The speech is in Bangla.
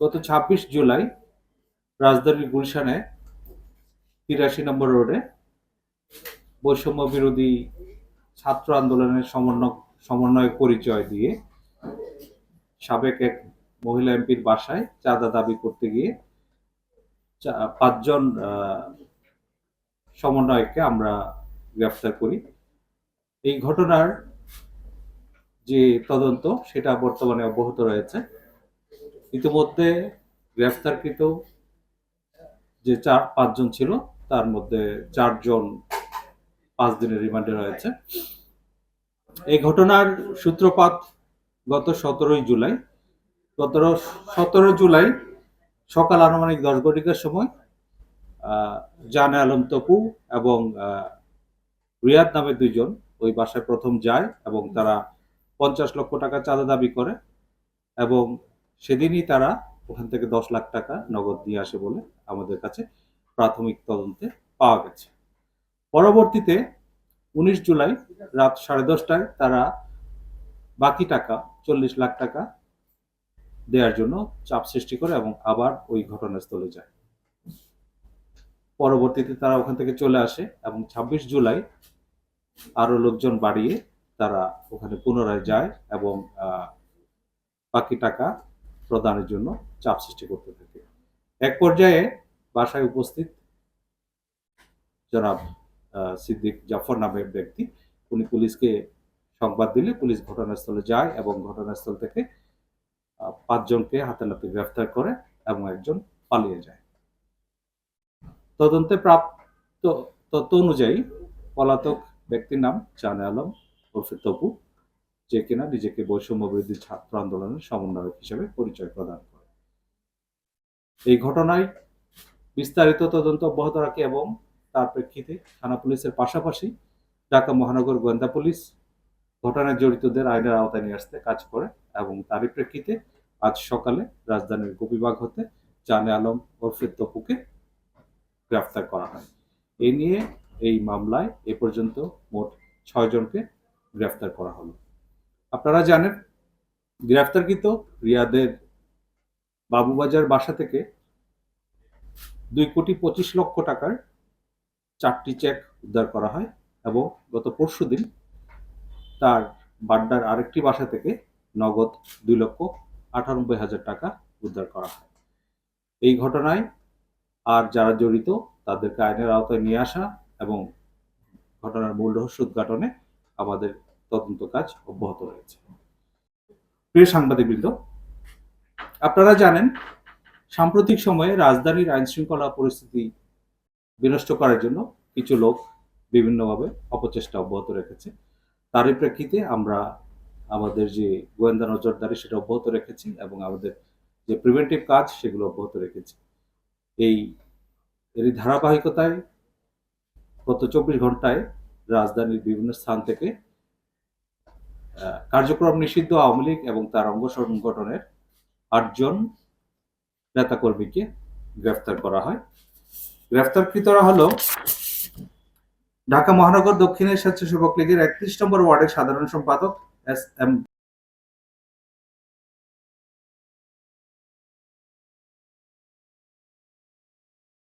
গত ছাব্বিশ জুলাই রাজধানীর গুলশানে তিরাশি নম্বর রোডে বৈষম্য বিরোধী ছাত্র আন্দোলনের সমন্বয় সমন্বয় পরিচয় দিয়ে সাবেক এক মহিলা এমপির বাসায় চাঁদা দাবি করতে গিয়ে পাঁচজন আহ, সমন্বয়ককে আমরা গ্রেফতার করি। এই ঘটনার যে তদন্ত সেটা বর্তমানে অব্যাহত রয়েছে। ইতিমধ্যে গ্রেফতারকৃত যে চার, পাঁচজন ছিল, তার মধ্যে চারজন পাঁচ দিনের রিমান্ডে রয়েছে। এই ঘটনার সূত্রপাত গত সতেরোই জুলাই। গত সতেরো জুলাই সকাল আনুমানিক দশ ঘটিকার সময় জানে আলম তপু এবং রিয়াদ নামে দুইজন ওই বাসায় প্রথম যায় এবং তারা পঞ্চাশ লক্ষ টাকা চাঁদা দাবি করে এবং সেদিনই তারা ওখান থেকে দশ লাখ টাকা নগদ নিয়ে আসে বলে আমাদের কাছে প্রাথমিক তদন্তে পাওয়া গেছে। পরবর্তীতে উনিশ জুলাই রাত সাড়ে দশটায় তারা বাকি টাকা, চল্লিশ লাখ টাকা দেওয়ার জন্য চাপ সৃষ্টি করে এবং আবার ওই ঘটনাস্থলে যায়। পরবর্তীতে তারা ওখান থেকে চলে আসে এবং ছাব্বিশ জুলাই আরও লোকজন বাড়িয়ে তারা ওখানে পুনরায় যায় এবং বাকি টাকা প্রদানের জন্য চাপ সৃষ্টি করতে থাকে। এক পর্যায়ে বাসায় উপস্থিত জনাব সিদ্দিক জাফর নামের ব্যক্তি, উনি পুলিশকে সংবাদ দিলে পুলিশ ঘটনাস্থলে যায় এবং ঘটনাস্থল থেকে পাঁচজনকে হাতে নাতে গ্রেফতার করে এবং একজন পালিয়ে যায়। তদন্তে প্রাপ্ত তথ্য অনুযায়ী পলাতক ব্যক্তির নাম জানে আলম ওরফে তপু যে কিনা নিজেকে বৈষম্য বিরোধী ছাত্র আন্দোলনের সমন্বয়ক হিসেবে পরিচয় প্রদান করে। এই ঘটনায় বিস্তারিত তদন্ত অব্যাহত রাখে এবং তার প্রেক্ষিতে থানা পুলিশের পাশাপাশি ঢাকা মহানগর গোয়েন্দা পুলিশ ঘটনায় জড়িতদের আইনের আওতায় নিয়ে আসতে কাজ করে এবং তারই প্রেক্ষিতে আজ সকালে রাজধানীর গোপীবাগ হতে জানে আলম ওরফে তপুকে গ্রেফতার করা হয়। এই নিয়ে এই মামলায় এ পর্যন্ত মোট ছয় জনকে গ্রেফতার করা হলো। আপনারা জানেন, গ্রেফতারকৃত রিয়াদের বাবুবাজার বাসা থেকে দুই কোটি পঁচিশ লক্ষ টাকার চারটি চেক উদ্ধার করা হয় এবং গত পরশু দিন তার বাড্ডার আরেকটি বাসা থেকে নগদ দুই লক্ষ আটানব্বই হাজার টাকা উদ্ধার করা হয়। এই ঘটনায় আর যারা জড়িত তাদেরকে আইনের আওতায় নিয়ে আসা এবং ঘটনার মূল রহস্য উদ্ঘাটনে আমাদের তদন্ত কাজ অব্যাহত রয়েছে। প্রিয় সাংবাদিকবৃন্দ, আপনারা জানেন, সাম্প্রতিক সময়ে রাজধানীর আইন শৃঙ্খলা পরিস্থিতি বিনষ্ট করার জন্য কিছু লোক বিভিন্নভাবে অপচেষ্টা অব্যাহত রেখেছে। তারই প্রেক্ষিতে আমরা আমাদের যে গোয়েন্দা নজরদারি সেটা অব্যাহত রেখেছি এবং আমাদের যে প্রিভেন্টিভ কাজ সেগুলো অব্যাহত রেখেছি। এই এরই ধারাবাহিকতায় গত চব্বিশ ঘন্টায় রাজধানীর বিভিন্ন স্থান থেকে কার্যক্রম নিষিদ্ধ আওয়ামী লীগ এবং তার অঙ্গ সংগঠনের আটজন নেতাকর্মীকে গ্রেফতার করা হয়। গ্রেফতারকৃতরা হলো ঢাকা মহানগর দক্ষিণের স্বেচ্ছাসেবক লীগের একত্রিশ নম্বর ওয়ার্ডের সাধারণ সম্পাদক এস এম